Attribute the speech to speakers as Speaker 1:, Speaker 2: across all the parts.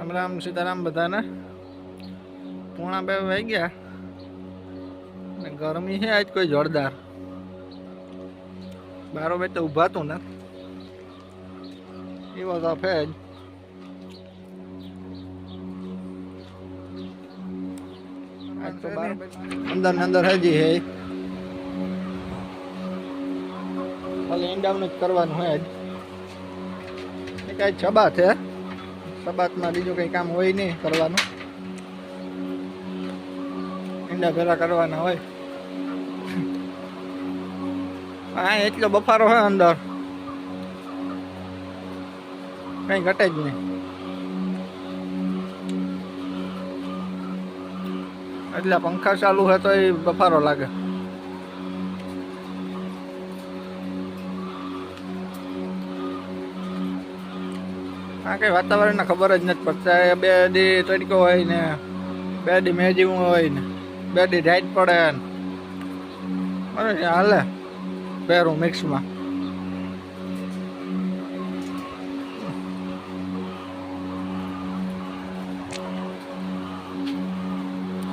Speaker 1: રામ રામ, સીતારામ બધાને. પોણા બે વાઈ ગયા અને ગરમી છે આજ કોઈ જોરદાર. બારો બે તો ઊભાતું ને. એવો તો ફે જ. આજ તો અંદર ને અંદર હજી હે. ખાલી ઈંડાનું જ કરવાનું હોય જ કાંઈ છબા છે. સબાતમાં બીજું કંઈ કામ હોય નહીં કરવાનું. ઈંડા ભેરા કરવાના હોય. હા એટલો બફારો હોય અંદર. કંઈ ઘટે જ નહીં. એટલે પંખા ચાલુ હોય તો એ બફારો લાગે. આ કંઈ વાતાવરણને ખબર જ નથી પડતા. બે દી તડકો હોય ને, બે દી મેજીવું હોય ને, બે દી રાઈટ પડે ને. અરે હાલે, પહેરું મિક્સમાં.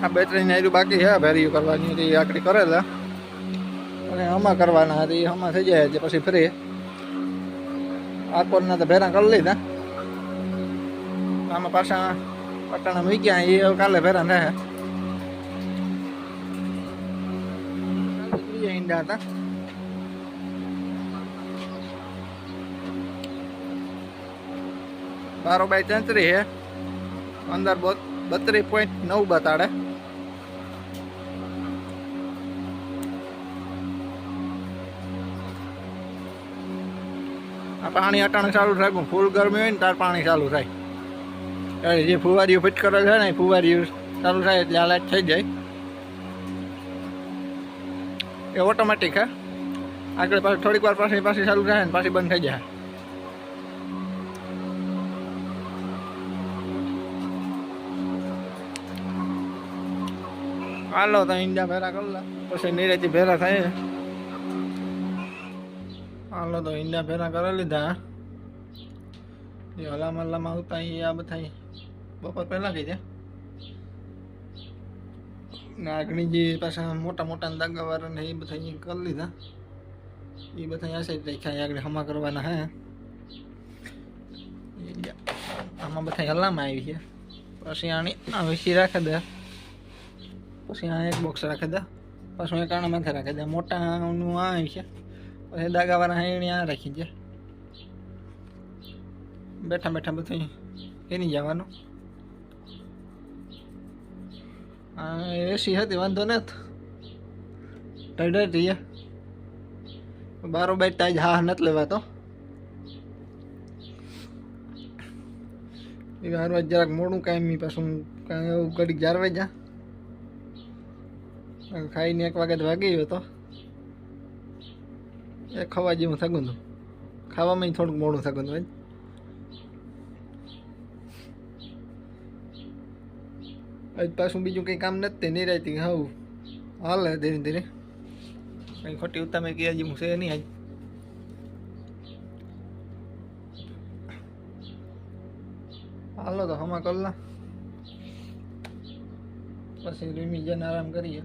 Speaker 1: આ બે ત્રણ નાયરું બાકી છે ભેરીયું કરવાની હતી આકડી કરેલા અને આમાં કરવાના હતી આમાં થઈ જાય છે, પછી ફ્રી. આકોરના તો ભેરા કરી લીધા. આમાં પાછા પટાણા મૂક્યા એ હવે કાલે ભેરા રહે ઈંડા હતા. બારો બાય તેત્રી પંદર અંદર બત્રીસ પોઈન્ટ નવ બતાડે. પાણી અટાણે ચાલુ થાય ફૂલ ગરમી હોય ને તાર પાણી ચાલુ થાય. ત્યારે જે ફુવારીઓ ફિટ કરેલ છે ને ફુવારીઓ ચાલુ થાય એટલે આ થઈ જાય. એ ઓટોમેટિક હા. આગળ પાછું થોડીક વાર પાછી પાછી ચાલુ થાય ને, પાછી બંધ થઈ જાય. હાલો તો ઈંડા ભેરા કરી લે. પછી નીરેથી ભેરા થાય. હાલો, તો ઈંડા ભેરા કરી લીધા. એ હલામાં હલામાં આવતા એ આ બધા બપોર પહેલાં કઈ દે ને જે પાછા મોટા મોટા દાગાવાળા ને એ બધા કરી લીધા. એ બધા આ આગળ હમા કરવાના હે. આમાં બધા હલામાં આવી છે પછી આની આ વેસી રાખી દે. પછી આ એક બોક્સ રાખી દે. પછી એક માથે રાખી દે. મોટાનું આ છે પછી દાગાવાળા અહીં આ રાખી દે બેઠા બેઠા બધું એની જવાનું. હા એસી હતી, વાંધો ને ટાઈડ રહીએ. બારો બાઈ તાજ હા નથી લેવાતો. એ હારવા જરાક મોડું કાંઈ પાછું કાંઈ એવું ઘડીક જારવે જા. ખાઈને એક વાગે વાગી ગયો તો. એ ખવા જેવું થગું હતું. ખાવામાં થોડુંક મોડું થગું હતું આજ પાછું બીજું કંઈ કામ નથી નિરાયતી હાવ હાલે ધીરે ધીરે કંઈ ખોટી ઉતામે કે હજી હું છે નહીં આજ હાલો તો હમા કલ્લા પછી રીમી જઈને આરામ કરીએ